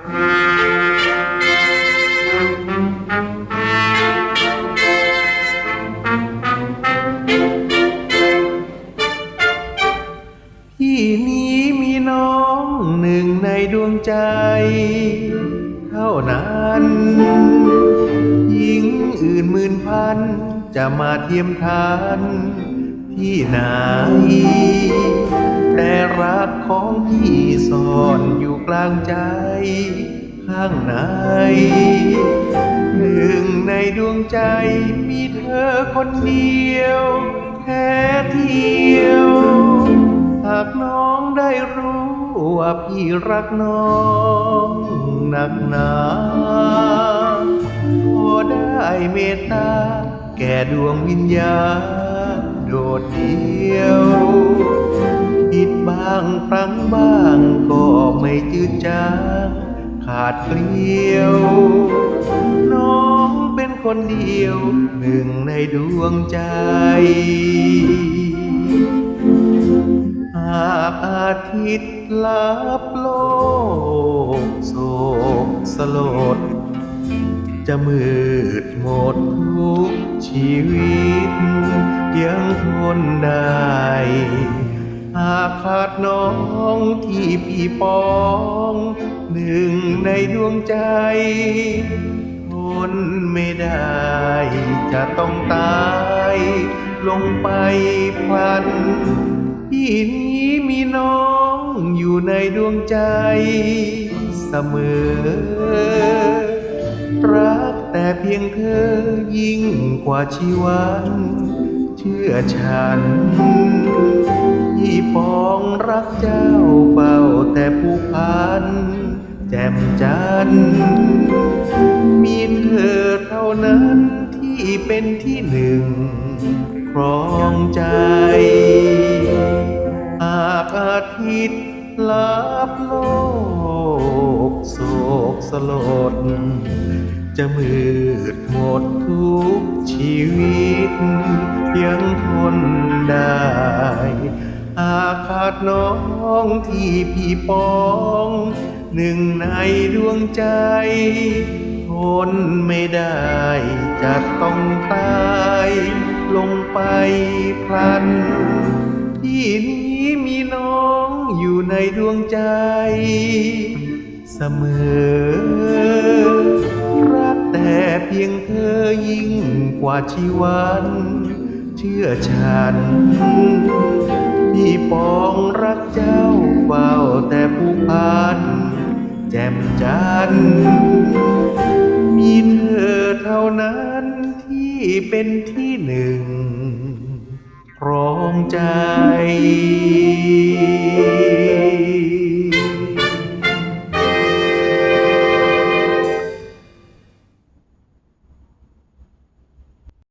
ที่นี้มีน้องหนึ่งในดวงใจ เท่านั้นหญิงอื่นหมื่นพัน จะมาเทียมทานที่ไหนแต่รักของพี่ซ่อนอยู่ กลางใจข้างในหนึ่งในดวงใจมีเธอคนเดียวแค่เที่ยว หากน้องได้รู้ว่าพี่รักน้องหนักหนาขอได้เมตตาแก่ดวงวิญญาณโดดเดี่ยว ดบ้างพลั้งบ้างก็ไม่จืดจางขาดเกลียว น้องเป็นคนเดียว หนึ่งในดวงใจ หากอาทิตย์ลับโลกโศกสลด จะมืดหมดทุกชีวิต ยังทนได้ หากขาดน้องที่พี่ปองหนึ่งในดวงใจทนไม่ได้จะต้องตาย ลงไปพลันที่นี้มีน้องอยู่ในดวงใจเสมอ รักแต่เพียงเธอยิ่งกว่าชีวัน เชื่อฉัน ยี่ปองรักเจ้าเฝ้าแต่ผู้พัน แจ่มจันทร์มีเธอเท่านั้นที่เป็นที่หนึ่งครองใจหากอาทิตย์ลับโลกโศกสลด จะมืดหมดทุกชีวิต ยังทนได้ หาขาดน้องที่พี่ปอง หนึ่งในดวงใจทนไม่ได้จะต้องตาย ลงไปพลัน ที่นี้มีน้องอยู่ในดวงใจ เสมอ รักแต่เพียงเธอยิ่งกว่าชีวัน เชื่อฉัน พี่ปองรักเจ้าเฝ้าแต่ผู้พัน แจ่มจันทร์มีเธอเท่านั้นที่เป็นที่หนึ่งครองใจ